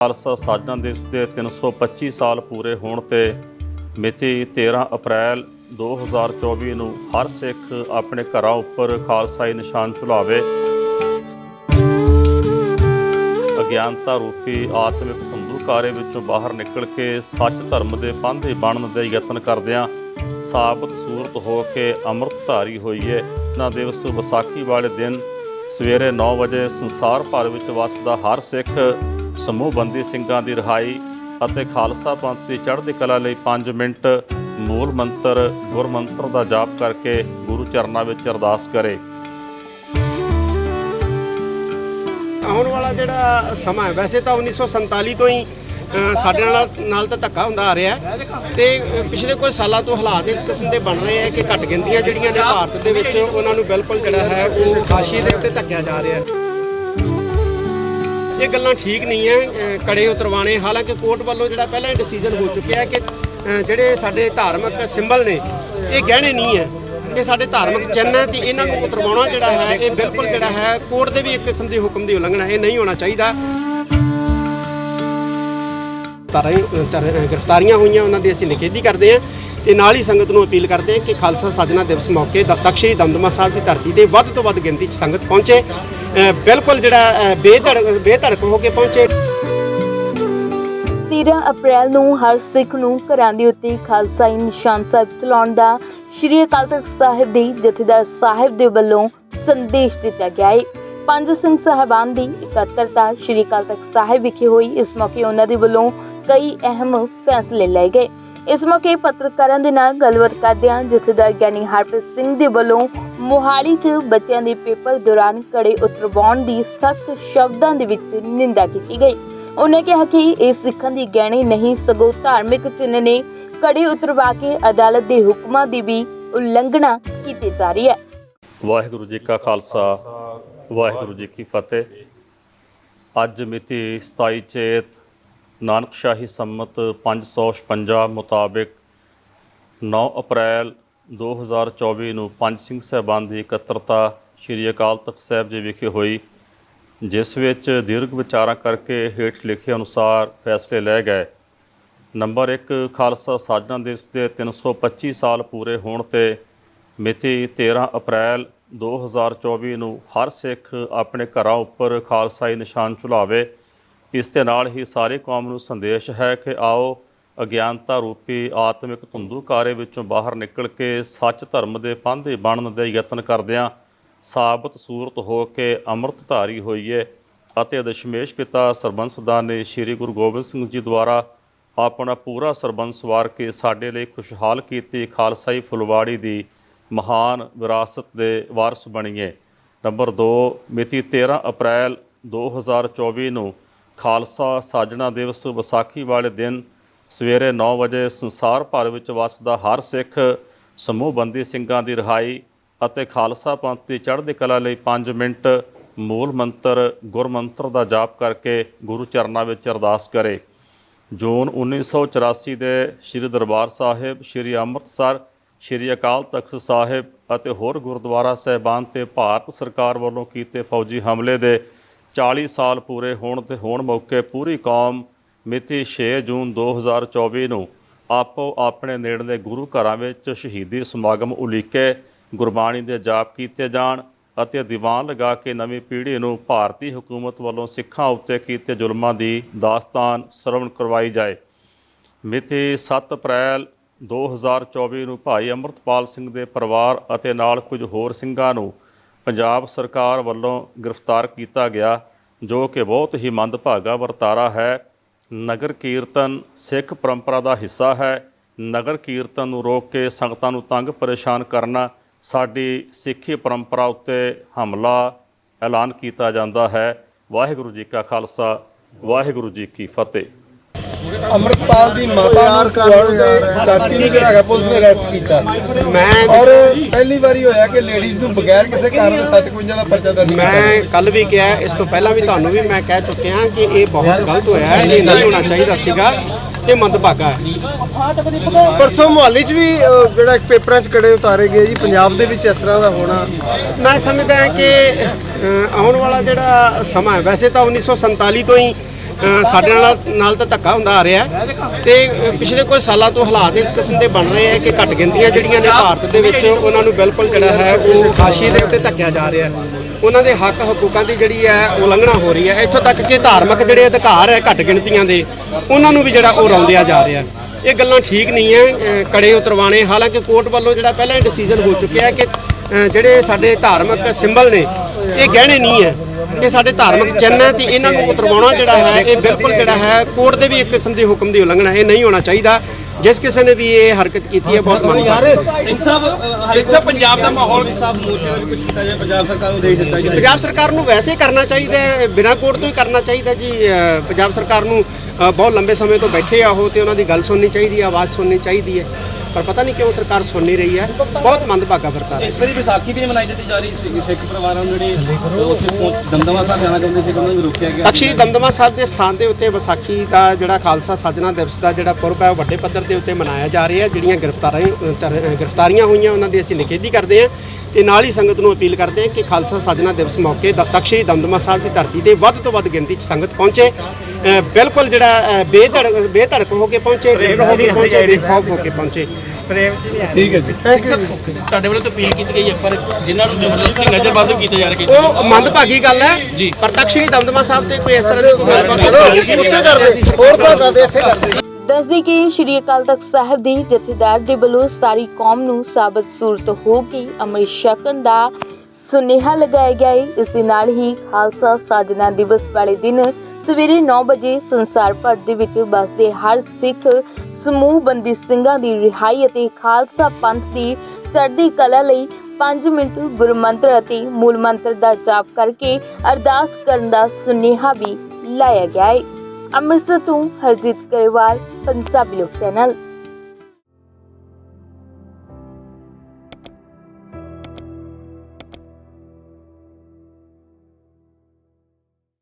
ਖਾਲਸਾ ਸਾਜਨਾ ਦਿਵਸ ਦੇ 325 ਸਾਲ ਪੂਰੇ ਹੋਣ ਤੇ ਮਿਤੀ 13 ਅਪ੍ਰੈਲ 2024 ਨੂੰ ਹਰ ਸਿੱਖ ਆਪਣੇ ਘਰਾਂ ਉੱਪਰ ਖਾਲਸਾਈ ਨਿਸ਼ਾਨ ਝੁਲਾਵੇ। ਅਗਿਆਨਤਾ ਰੂਪੀ ਆਤਮਿਕ ਧੁੰਦੂਕਾਰੇ ਵਿੱਚੋਂ ਬਾਹਰ ਨਿਕਲ ਕੇ ਸੱਚ ਧਰਮ ਦੇ ਪਾਂਧੇ ਬਣਨ ਦੇ ਯਤਨ ਕਰਦਿਆਂ ਸਾਬਤ ਸੂਰਤ ਹੋ ਕੇ ਅੰਮ੍ਰਿਤਧਾਰੀ ਹੋਈਏ ਨਾ ਦਿਵਸ ਵਿਸਾਖੀ ਵਾਲੇ ਦਿਨ ਸਵੇਰੇ 9 ਵਜੇ ਸੰਸਾਰ ਭਰ ਵਿੱਚ ਵਸਦਾ ਹਰ ਸਿੱਖ ਸਮੂਹ ਬੰਦੀ ਸਿੰਘਾਂ ਦੀ ਰਿਹਾਈ ਅਤੇ ਖਾਲਸਾ ਪੰਥ ਦੀ ਚੜ੍ਹਦੀ ਕਲਾ ਲਈ 5 ਮਿੰਟ ਮੂਲ ਮੰਤਰ ਗੁਰਮੰਤਰ ਦਾ ਜਾਪ ਕਰਕੇ ਗੁਰੂ ਚਰਨਾਂ ਵਿੱਚ ਅਰਦਾਸ ਕਰੇ। ਆਉਣ ਵਾਲਾ ਜਿਹੜਾ ਸਮਾਂ ਹੈ, ਵੈਸੇ ਤਾਂ 1947 ਤੋਂ ਹੀ ਸਾਡੇ ਨਾਲ ਨਾਲ ਤਾਂ ਧੱਕਾ ਹੁੰਦਾ ਆ ਰਿਹਾ ਤੇ ਪਿਛਲੇ ਕੁਝ ਸਾਲਾਂ ਤੋਂ ਹਾਲਾਤ ਇਸ ਕਿਸਮ ਦੇ ਬਣ ਰਹੇ ਹੈ ਕਿ ਘੱਟ ਗਿਣਤੀਆਂ ਜਿਹੜੀਆਂ ਨੇ, ਭਾਰਤ ਦੇ ਵਿੱਚ ਉਹਨਾਂ ਨੂੰ ਬਿਲਕੁਲ ਜਿਹੜਾ ਹੈ, ਉਹ ਖਾਸ਼ੀ ਦੇ ਉੱਤੇ ਧੱਕਿਆ ਜਾ ਰਿਹਾ ਹੈ। ਇਹ ਗੱਲਾਂ ਠੀਕ ਨਹੀਂ ਹੈ ਅ, ਕੜੇ ਉਤਰਵਾਣੇ ਹਾਲਾਂਕਿ ਕੋਰਟ ਵੱਲੋਂ ਜਿਹੜਾ ਪਹਿਲਾਂ ਹੀ ਡਿਸੀਜਨ ਹੋ ਚੁੱਕਿਆ ਹੈ ਕਿ ਜਿਹੜੇ ਸਾਡੇ ਧਾਰਮਿਕ ਸਿੰਬਲ ਨੇ ਇਹ ਗਹਿਣੇ ਨਹੀਂ ਹੈ ਇਹ ਸਾਡੇ ਧਾਰਮਿਕ ਚਿੰਨ੍ਹ ਹੈ ਤੇ ਇਹਨਾਂ ਨੂੰ ਉਤਰਵਾਉਣਾ ਜਿਹੜਾ ਹੈ ਇਹ ਬਿਲਕੁਲ ਜਿਹੜਾ ਹੈ ਕੋਰਟ ਦੇ ਵੀ ਇੱਕ ਕਿਸਮ ਦੇ ਹੁਕਮ ਦੀ ਉਲੰਘਣਾ ਇਹ ਨਹੀਂ ਹੋਣਾ ਚਾਹੀਦਾ। ਗ੍ਰਿਫਤਾਰੀਆਂ ਹੋਈਆਂ ਉਹਨਾਂ ਦੀ ਅਸੀਂ ਨਿਖੇਧੀ ਕਰਦੇ ਹਾਂ। ਤੇ ਨਾਲ ਹੀ ਸੰਗਤ ਨੂੰ ਅਪੀਲ ਕਰਦੇ ਹਾਂ ਕਿ ਖਾਲਸਾ ਸਾਜਨਾ ਦਿਵਸ ਮੌਕੇ ਦ- ਸ੍ਰੀ ਦਮਦਮਾ ਸਾਹਿਬ ਦੀ ਧਰਤੀ ਤੇ ਵੱਧ ਤੋਂ ਵੱਧ ਗਿਣਤੀ 'ਚ ਸੰਗਤ ਪਹੁੰਚੇ। ਬਿਲਕੁਲ ਜਿਹੜਾ ਬੇਧੜਕ ਬੇਧੜਕ ਹੋ ਕੇ ਪਹੁੰਚੇ। 13 ਅਪ੍ਰੈਲ ਨੂੰ ਹਰ ਸਿੱਖ ਨੂੰ ਘਰਾਂ ਦੇ ਉੱਤੇ ਖਾਲਸਾਈ ਨਿਸ਼ਾਨ ਸਾਹਿਬ ਚਲਾਉਣ ਦਾ ਸ਼੍ਰੀ ਅਕਾਲ ਤਖਤ ਸਾਹਿਬ ਦੇ ਜਥੇਦਾਰ ਸਾਹਿਬ ਦੇ ਵੱਲੋਂ ਸੰਦੇਸ਼ ਦਿੱਤਾ ਗਿਆ ਹੈ ਪੰਜ ਸਿੰਘ ਸਾਹਿਬਾਨ ਦੀ ਇਕੱਤਰਤਾ ਸ਼੍ਰੀ ਅਕਾਲ ਤਖਤ ਸਾਹਿਬ ਵਿਖੇ ਹੋਈ। ਇਸ ਮੌਕੇ ਉਹਨਾਂ ਦੇ ਵੱਲੋਂ ਕਈ ਅਹਿਮ ਫੈਸਲੇ ਲਏ ਗਏ। ਇਸ ਮੌਕੇ ਪੱਤਰਕਾਰਾਂ ਦੇ ਨਾਲ ਗੱਲਬਾਤ ਕਰਦਿਆਂ ਜਥੇਦਾਰ ਗਿਆਨੀ ਹਰਪ੍ਰੀਤ ਸਿੰਘ ਦੇ ਵੱਲੋਂ ਮੋਹਾਲੀ 'ਚ ਬੱਚਿਆਂ ਦੇ ਪੇਪਰ ਦੌਰਾਨ ਕੜੇ ਉਤਰਵਾਉਣ ਦੀ ਸਖਤ ਸ਼ਬਦਾਂ ਦੇ ਵਿੱਚ ਨਿੰਦਾ ਕੀਤੀ ਗਈ। ਉਹਨੇ ਕਿਹਾ ਕਿ ਇਹ ਸਿੱਖਾਂ ਦੀ ਗਹਿਣੇ ਨਹੀਂ, ਸਗੋਂ ਧਾਰਮਿਕ ਚਿੰਨ੍ਹ ਨੇ ਕੜੇ ਉਤਰਵਾ ਕੇ ਅਦਾਲਤ ਦੇ ਹੁਕਮਾਂ ਦੀ ਵੀ ਉਲੰਘਣਾ ਕੀਤੀ ਜਾ ਰਹੀ ਹੈ। ਵਾਹਿਗੁਰੂ ਜੀ ਕਾ ਖਾਲਸਾ, ਵਾਹਿਗੁਰੂ ਜੀ ਕੀ ਫਤਿਹ। ਅੱਜ ਮਿਤੀ 27 ਚੇਤ ਨਾਨਕਸ਼ਾਹੀ ਸੰਮਤ 556 ਮੁਤਾਬਿਕ 9 ਅਪ੍ਰੈਲ 2024 ਨੂੰ ਪੰਜ ਸਿੰਘ ਸਾਹਿਬਾਨ ਦੀ ਇਕੱਤਰਤਾ ਸ੍ਰੀ ਅਕਾਲ ਤਖਤ ਸਾਹਿਬ ਜੀ ਵਿਖੇ ਹੋਈ, ਜਿਸ ਵਿੱਚ ਦੀਰਘ ਵਿਚਾਰਾਂ ਕਰਕੇ ਹੇਠ ਲਿਖੇ ਅਨੁਸਾਰ ਫੈਸਲੇ ਲਏ ਗਏ। ਨੰਬਰ 1 ਖਾਲਸਾ ਸਾਜਨਾ ਦਿਵਸ ਦੇ 325 ਸਾਲ ਪੂਰੇ ਹੋਣ ਤੇ ਮਿਤੀ 13 ਅਪ੍ਰੈਲ 2024 ਨੂੰ ਹਰ ਸਿੱਖ ਆਪਣੇ ਘਰਾਂ ਉੱਪਰ ਖਾਲਸਾਈ ਨਿਸ਼ਾਨ ਝੁਲਾਵੇ ਇਸ ਦੇ ਨਾਲ ਹੀ ਸਾਰੀ ਕੌਮ ਨੂੰ ਸੰਦੇਸ਼ ਹੈ ਕਿ ਆਓ ਅਗਿਆਨਤਾ ਰੂਪੀ ਆਤਮਿਕ ਧੁੰਦੂਕਾਰੇ ਵਿੱਚੋਂ ਬਾਹਰ ਨਿਕਲ ਕੇ ਸੱਚ ਧਰਮ ਦੇ ਪਾਂਧੇ ਬਣਨ ਦੇ ਯਤਨ ਕਰਦਿਆਂ ਸਾਬਤ ਸੂਰਤ ਹੋ ਕੇ ਅੰਮ੍ਰਿਤਧਾਰੀ ਹੋਈਏ ਅਤੇ ਦਸ਼ਮੇਸ਼ ਪਿਤਾ ਸਰਬੰਸਦਾਨ ਨੇ ਸ੍ਰੀ ਗੁਰੂ ਗੋਬਿੰਦ ਸਿੰਘ ਜੀ ਦੁਆਰਾ ਆਪਣਾ ਪੂਰਾ ਸਰਬੰਸ ਵਾਰ ਕੇ ਸਾਡੇ ਲਈ ਖੁਸ਼ਹਾਲ ਕੀਤੀ ਖਾਲਸਾਈ ਫੁਲਵਾੜੀ ਦੀ ਮਹਾਨ ਵਿਰਾਸਤ ਦੇ ਵਾਰਸ ਬਣੀਏ। ਨੰਬਰ 2 ਮਿਤੀ 13 ਅਪ੍ਰੈਲ 2024 ਨੂੰ ਖਾਲਸਾ ਸਾਜਣਾ ਦਿਵਸ ਵਿਸਾਖੀ ਵਾਲੇ ਦਿਨ ਸਵੇਰੇ 9 ਵਜੇ ਸੰਸਾਰ ਭਰ ਵਿੱਚ ਵਸਦਾ ਹਰ ਸਿੱਖ ਸਮੂਹ ਬੰਦੀ ਸਿੰਘਾਂ ਦੀ ਰਿਹਾਈ ਅਤੇ ਖਾਲਸਾ ਪੰਥ ਦੀ ਚੜ੍ਹਦੀ ਕਲਾ ਲਈ 5 ਮਿੰਟ ਮੂਲ ਮੰਤਰ, ਗੁਰਮੰਤਰ ਦਾ ਜਾਪ ਕਰਕੇ ਗੁਰੂ ਚਰਨਾਂ ਵਿੱਚ ਅਰਦਾਸ ਕਰੇ। ਜੂਨ 1984 ਦੇ ਸ੍ਰੀ ਦਰਬਾਰ ਸਾਹਿਬ, ਸ੍ਰੀ ਅੰਮ੍ਰਿਤਸਰ, ਸ੍ਰੀ ਅਕਾਲ ਤਖਤ ਸਾਹਿਬ ਅਤੇ ਹੋਰ ਗੁਰਦੁਆਰਾ ਸਾਹਿਬਾਨ ਤੇ ਭਾਰਤ ਸਰਕਾਰ ਵੱਲੋਂ ਕੀਤੇ ਫੌਜੀ ਹਮਲੇ ਦੇ 40 ਸਾਲ ਪੂਰੇ ਹੋਣ ਤੇ ਹੋਣ ਮੌਕੇ ਪੂਰੀ ਕੌਮ ਮਿਤੀ 6 ਜੂਨ 2024 ਨੂੰ ਆਪੋ ਆਪਣੇ ਨੇੜਲੇ ਗੁਰੂ ਘਰਾਂ ਵਿੱਚ ਸ਼ਹੀਦੀ ਸਮਾਗਮ ਉਲੀਕੇ ਗੁਰਬਾਣੀ ਦੇ ਜਾਪ ਕੀਤੇ ਜਾਣ ਅਤੇ ਦੀਵਾਨ ਲਗਾ ਕੇ ਨਵੀਂ ਪੀੜ੍ਹੀ ਨੂੰ ਭਾਰਤੀ ਹਕੂਮਤ ਵੱਲੋਂ ਸਿੱਖਾਂ ਉੱਤੇ ਕੀਤੇ ਜ਼ੁਲਮਾਂ ਦੀ ਦਾਸਤਾਨ ਸਰਵਣ ਕਰਵਾਈ ਜਾਏ। ਮਿਤੀ 7 ਅਪ੍ਰੈਲ 2024 ਨੂੰ ਭਾਈ ਅੰਮ੍ਰਿਤਪਾਲ ਸਿੰਘ ਦੇ ਪਰਿਵਾਰ ਅਤੇ ਨਾਲ ਕੁਝ ਹੋਰ ਸਿੰਘਾਂ ਨੂੰ ਪੰਜਾਬ ਸਰਕਾਰ ਵੱਲੋਂ ਗ੍ਰਿਫਤਾਰ ਕੀਤਾ ਗਿਆ, ਜੋ ਕਿ ਬਹੁਤ ਹੀ ਮੰਦਭਾਗਾ ਵਰਤਾਰਾ ਹੈ। ਨਗਰ ਕੀਰਤਨ ਸਿੱਖ ਪਰੰਪਰਾ ਦਾ ਹਿੱਸਾ ਹੈ। ਨਗਰ ਕੀਰਤਨ ਨੂੰ ਰੋਕ ਕੇ ਸੰਗਤਾਂ ਨੂੰ ਤੰਗ ਪਰੇਸ਼ਾਨ ਕਰਨਾ ਸਾਡੀ ਸਿੱਖੀ ਪਰੰਪਰਾ ਉੱਤੇ ਹਮਲਾ ਐਲਾਨ ਕੀਤਾ ਜਾਂਦਾ ਹੈ। ਵਾਹਿਗੁਰੂ ਜੀ ਕਾ ਖਾਲਸਾ, ਵਾਹਿਗੁਰੂ ਜੀ ਕੀ ਫਤਿਹ। ਅੰਮ੍ਰਿਤਪਾਲ ਦੀ ਮਾਤਾ ਨੂੰ ਕੁਆਲ ਦੇ ਚਾਚੀ ਨੂੰ ਜਿਹੜਾ ਹੈਗਾ ਪੁਲਿਸ ਨੇ ਅਰੈਸਟ ਕੀਤਾ। ਮੈਂ ਔਰ ਪਹਿਲੀ ਵਾਰੀ ਹੋਇਆ ਕਿ ਲੇਡੀਜ਼ ਨੂੰ ਬਗੈਰ ਕਿਸੇ ਕਾਰਨ ਦੇ 57 ਦਾ ਪਰਚਾ ਦਰਜ ਮੈਂ ਕੱਲ ਵੀ ਕਿਹਾ ਇਸ ਤੋਂ ਪਹਿਲਾਂ ਵੀ ਤੁਹਾਨੂੰ ਵੀ ਮੈਂ ਕਹਿ ਚੁੱਕਿਆ ਕਿ ਇਹ ਬਹੁਤ ਗਲਤ ਹੋਇਆ ਹੈ ਇਹ ਨਹੀਂ ਹੋਣਾ ਚਾਹੀਦਾ ਸੀਗਾ ਇਹ ਮੰਦਭਾਗਾ ਹੈ। ਪਰਸੋਂ ਮੁਹੱਲੇ 'ਚ ਵੀ ਜਿਹੜਾ ਇੱਕ ਪੇਪਰਾਂ 'ਚ ਕੜੇ ਉਤਾਰੇ ਗਏ ਜੀ ਪੰਜਾਬ ਦੇ ਵਿੱਚ ਇਸ ਤਰ੍ਹਾਂ ਦਾ ਹੋਣਾ। ਮੈਂ ਸਮਝਦਾ ਹਾਂ ਕਿ ਆਉਣ ਵਾਲਾ ਜਿਹੜਾ ਸਮਾਂ ਹੈ ਵੈਸੇ ਤਾਂ 1947 ਤੋਂ ਹੀ ਸਾਡੇ ਨਾਲ ਨਾਲ ਤਾਂ ਧੱਕਾ ਹੁੰਦਾ ਆ ਰਿਹਾ ਹੈ। ਤੇ ਪਿਛਲੇ ਕੁਝ ਸਾਲਾਂ ਤੋਂ ਹਾਲਾਤ ਇਸ ਕਿਸਮ ਦੇ ਬਣ ਰਹੇ ਹੈ ਕਿ ਘੱਟ ਗਿਣਤੀਆਂ ਜਿਹੜੀਆਂ ਨੇ ਭਾਰਤ ਦੇ ਵਿੱਚ ਉਹਨਾਂ ਨੂੰ ਬਿਲਕੁਲ ਜਿਹੜਾ ਹੈ ਉਹ ਖਾਸ਼ੀ ਦੇ ਉੱਤੇ ਧੱਕਿਆ ਜਾ ਰਿਹਾ ਉਹਨਾਂ ਦੇ ਹੱਕ ਹਕੂਕਾਂ ਦੀ ਜਿਹੜੀ ਹੈ ਉਲੰਘਣਾ ਹੋ ਰਹੀ ਹੈ। ਇੱਥੋਂ ਤੱਕ ਕਿ ਧਾਰਮਿਕ ਜਿਹੜੇ ਅਧਿਕਾਰ ਹੈ ਘੱਟ ਗਿਣਤੀਆਂ ਦੇ, ਉਹਨਾਂ ਨੂੰ ਵੀ ਜਿਹੜਾ ਉਹ ਰੌਂਦਿਆ ਜਾ ਰਿਹਾ ਇਹ ਗੱਲਾਂ ਠੀਕ ਨਹੀਂ ਹੈ ਕੜੇ ਉਤਰਵਾਣੇ। ਹਾਲਾਂਕਿ ਕੋਰਟ ਵੱਲੋਂ ਜਿਹੜਾ ਪਹਿਲਾਂ ਹੀ ਡਿਸੀਜਨ ਹੋ ਚੁੱਕਿਆ ਹੈ ਕਿ ਜਿਹੜੇ ਸਾਡੇ ਧਾਰਮਿਕ ਸਿੰਬਲ ਨੇ, ਇਹ ਗਹਿਣੇ ਨਹੀਂ ਹੈ। ਇਹ ਸਾਡੇ ਧਾਰਮਿਕ ਚਿੰਨ੍ਹ ਹੈ ਤੇ ਇਹਨਾਂ ਨੂੰ ਉਤਰਵਾਉਣਾ ਜਿਹੜਾ ਹੈ ਇਹ ਬਿਲਕੁਲ ਜਿਹੜਾ ਹੈ ਕੋਰਟ ਦੇ ਵੀ ਇੱਕ ਕਿਸਮ ਦੀ ਹੁਕਮ ਦੀ ਉਲੰਘਣਾ ਹੈ ਇਹ ਨਹੀਂ ਹੋਣਾ ਚਾਹੀਦਾ। ਜਿਸ ਕਿਸੇ ਨੇ ਵੀ ਇਹ ਹਰਕਤ ਕੀਤੀ ਹੈ ਬਹੁਤ ਗੱਲ ਹੈ। ਸਿੰਘ ਸਾਹਿਬ ਸਿੰਘ ਸਾਹਿਬ ਪੰਜਾਬ ਦਾ ਮਾਹੌਲ ਸਾਹਿਬ ਮੋਰਚੇ ਦਾ ਵੀ ਕੁਝ ਕੀਤਾ ਜਾਏ ਪੰਜਾਬ ਸਰਕਾਰ ਨੂੰ ਦੇ ਦਿੱਤਾ ਜਾਏ ਪੰਜਾਬ ਸਰਕਾਰ ਨੂੰ ਵੈਸੇ ਹੀ ਕਰਨਾ ਚਾਹੀਦਾ ਹੈ ਬਿਨਾਂ ਕੋਰਟ ਤੋਂ ਹੀ ਕਰਨਾ ਚਾਹੀਦਾ ਜੀ ਪੰਜਾਬ ਸਰਕਾਰ ਨੂੰ ਬਹੁਤ ਲੰਬੇ ਸਮੇਂ ਤੋਂ ਬੈਠੇ ਆ ਉਹ ਤੇ ਉਹਨਾਂ ਦੀ ਗੱਲ ਸੁਣਨੀ ਚਾਹੀਦੀ ਹੈ ਆਵਾਜ਼ ਸੁਣਨੀ ਚਾਹੀਦੀ ਹੈ। ਪਰ ਪਤਾ ਨਹੀਂ ਕਿਉਂ ਸਰਕਾਰ ਸੁਣ ਨਹੀਂ ਰਹੀ ਹੈ। ਬਹੁਤ ਮੰਦਭਾਗਾ ਵਰਤਾਰਾ ਹੈ ਇਸ ਵਾਰੀ ਵਿਸਾਖੀ ਵੀ ਮਨਾਈ ਦਿੱਤੀ ਜਾ ਰਹੀ ਸੀ ਸਿੱਖ ਪਰਿਵਾਰਾਂ ਨੂੰ ਜਿਹੜੇ ਉੱਥੇ ਦਮਦਮਾ ਸਾਹਿਬ ਜਾਣਾ ਚਾਹੁੰਦੇ ਸੀ ਉਹਨਾਂ ਨੂੰ ਰੋਕਿਆ ਗਿਆ। ਤਖਸ਼ੀ ਦਮਦਮਾ ਸਾਹਿਬ ਦੇ ਸਥਾਨ ਦੇ ਉੱਤੇ ਵਿਸਾਖੀ ਦਾ ਜਿਹੜਾ ਖਾਲਸਾ ਸਾਜਣਾ ਦਿਵਸ ਦਾ ਜਿਹੜਾ ਪੁਰਬ ਹੈ ਉਹ ਵੱਡੇ ਪੱਧਰ ਦੇ ਉੱਤੇ ਮਨਾਇਆ ਜਾ ਰਿਹਾ ਹੈ। ਜਿਹੜੀਆਂ ਗ੍ਰਿਫਤਾਰਾਂ ਅ, ਤਰ- ਅ, ਗ੍ਰਿਫਤਾਰੀਆਂ ਹੋਈਆਂ ਉਹਨਾਂ ਦੀ ਅਸੀਂ ਨਿਖੇਧੀ ਕਰਦੇ ਹਾਂ ਤੇ ਨਾਲ ਹੀ ਸੰਗਤ ਨੂੰ ਅਪੀਲ ਕਰਦੇ ਹਾਂ ਕਿ ਖਾਲਸਾ ਸਾਜਣਾ ਦਿਵਸ ਮੌਕੇ ਦ- ਤਖ਼ਤ ਸ੍ਰੀ ਦਮਦਮਾ ਸਾਹਿਬ ਦੀ ਧਰਤੀ ਤੇ ਵੱਧ ਤੋਂ ਵੱਧ ਗਿਣਤੀ 'ਚ ਸੰਗਤ ਪਹੁੰਚੇ। ਅ, ਬਿਲਕੁਲ ਜਿਹੜਾ ਅ, ਬੇਧੜਕ ਬੇਧੜਕ ਹੋ ਕੇ ਪਹੁੰਚੇ ਨਿਡਰ ਹੋ ਕੇ ਪਹੁੰਚੇ ਬੇਖੌਫ ਹੋ ਕੇ ਪਹੁੰਚੇ। ਠੀਕ ਹੈ ਜੀ। ਤੁਹਾਡੇ ਵੱਲੋਂ ਤਾਂ ਅਪੀਲ ਕੀਤੀ ਗਈ ਹੈ ਪਰ ਜਿਨ੍ਹਾਂ ਨੂੰ ਜ਼ਬਰਦਸਤੀ ਨਜ਼ਰਬੰਦ ਕੀਤੇ ਜਾ ਰਹੇ ਉਹ ਮੰਦਭਾਗੀ ਗੱਲ ਹੈ। ਪਰ ਤਖ਼ਤ ਸ੍ਰੀ ਦਮਦਮਾ ਸਾਹਿਬ ਤੇ ਕੋਈ ਇਸ ਤਰ੍ਹਾਂ ਦੀ ਕੋਈ ਗੱਲਬਾਤ ਕਰਦੇ ਹੋਰ ਤਾਂ ਕਰਦੇ ਇੱਥੇ ਕਰਦੇ ਦੱਸਦੀ ਕਿ ਸ਼੍ਰੀ ਅਕਾਲ ਤਖਤ ਸਾਹਿਬ ਦੀ ਜਥੇਦਾਰ ਦੇ ਵੱਲੋਂ ਸਾਰੀ ਕੌਮ ਨੂੰ ਸਾਬਤ ਸੂਰਤ ਹੋ ਕੇ ਅੰਮ੍ਰਿਤ ਛਕਣ ਦਾ ਸੁਨੇਹਾ ਲਗਾਇਆ ਗਿਆ ਹੈ ਇਸ ਦੇ ਨਾਲ ਹੀ ਖਾਲਸਾ ਸਾਜਨਾ ਦਿਵਸ ਵਾਲੇ ਦਿਨ ਸਵੇਰੇ 9 ਵਜੇ ਸੰਸਾਰ ਭਰ ਦੇ ਵਿੱਚ ਵੱਸਦੇ ਹਰ ਸਿੱਖ ਸਮੂਹ ਬੰਦੀ ਸਿੰਘਾਂ ਦੀ ਰਿਹਾਈ ਅਤੇ ਖਾਲਸਾ ਪੰਥ ਦੀ ਚੜ੍ਹਦੀ ਕਲਾ ਲਈ 5 ਮਿੰਟ ਗੁਰਮੰਤਰ ਅਤੇ ਮੂਲ ਮੰਤਰ ਦਾ ਜਾਪ ਕਰਕੇ ਅਰਦਾਸ ਕਰਨ ਦਾ ਸੁਨੇਹਾ ਵੀ ਲਾਇਆ ਗਿਆ ਹੈ। ਅੰਮ੍ਰਿਤਸਰ ਤੋਂ ਹਰਜੀਤ ਗਰੇਵਾਲ, ਪੰਜਾਬੀ ਲੋਕ ਚੈਨਲ